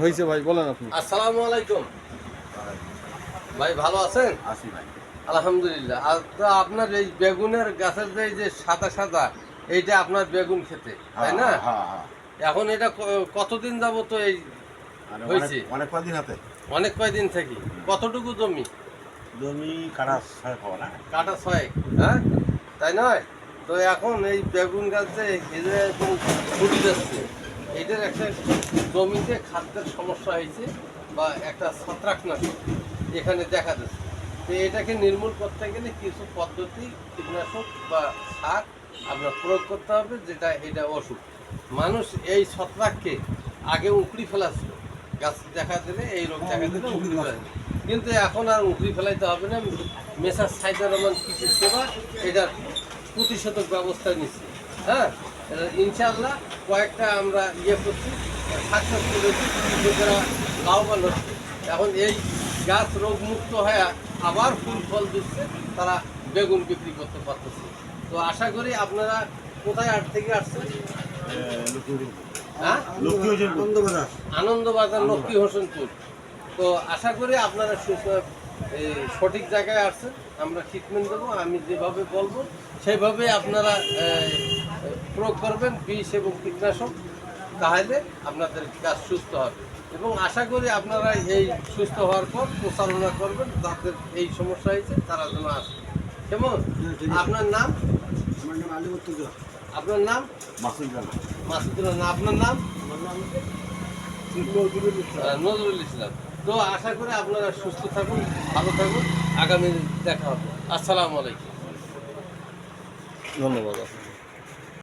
হয়েছে ভাই বলেন আপনি। আসসালামু আলাইকুম। ভাই ভালো আছেন? আসি ভাই। আলহামদুলিল্লাহ। আর তো আপনার এই বেগুনের গাছের যে এই যে সাদা সাদা এইটা আপনার বেগুন খেতে তাই না? হ্যাঁ হ্যাঁ এখন এটা কতদিন যাব তো এই মানে হয়েছে। অনেক- কদিন হাতে অনেক কয়দিন থেকে? কতটুকু জমি? জমি কাটা ছয় পাওয়া না? কাটা ছয় হ্যাঁ? তাই নয়? তো এখন এই বেগুন গাছ যে হেজে ফুটি যাচ্ছে। এটার একটা জমিতে খাদ্যের সমস্যা হয়েছে বা একটা ছত্রাকনাশক এখানে দেখা যাচ্ছে। তো এটাকে নির্মূল করতে গেলে কিছু পদ্ধতি, কীটনাশক বা সার আপনার প্রয়োগ করতে হবে, যেটা এটা ওষুধ। মানুষ এই ছত্রাককে আগে উঁকড়ি ফেলাচ্ছিল। গাছ দেখা দিলে এই রোগ দেখা দিলে উঁকড়ি ফেলা কিন্তু এখন আর উঁকড়ি ফেলাইতে হবে না। মেসার সাইদার রহমান কৃষি সেবা এটার প্রতিষেধক ব্যবস্থা নিচ্ছে। হ্যাঁ? এটা ইনশাআল্লাহ কয়েকটা আমরা ইয়ে করছি কৃষকেরা লাভবান হচ্ছে। এখন এই গাছ রোগমুক্ত হয়ে আবার ফুল ফল দিচ্ছে তারা বেগুন বিক্রি করতে পারতেছে। তো আশা করি আপনারা কোথায় আট থেকে আসছেন? হ্যাঁ? আনন্দবাজার। লক্ষ্মী হোসেনপুর। তো আশা করি আপনারা সু- এই সঠিক জায়গায় আসছেন। আমরা ট্রিটমেন্ট দেবো আমি যেভাবে বলব সেভাবে আপনারা প্রয়োগ করবেন বিষ এবং কীটনাশক তাহলে আপনাদের গাছ সুস্থ হবে। এবং আশা করি আপনারা এই সুস্থ হওয়ার পর প্রচারণা করবেন যাদের এই সমস্যা হয়েছে তারা যেন আসে। কেমন? আপনার নাম? আমার নাম আলী আপনার নাম? মাসুদুল্লাহ না আপনার নাম? আহ, নজরুল ইসলাম। তো আশা করি আপনারা সুস্থ থাকুন ভালো থাকুন আগামী দেখা হবে। আসসালামু আলাইকুম। ধন্যবাদ।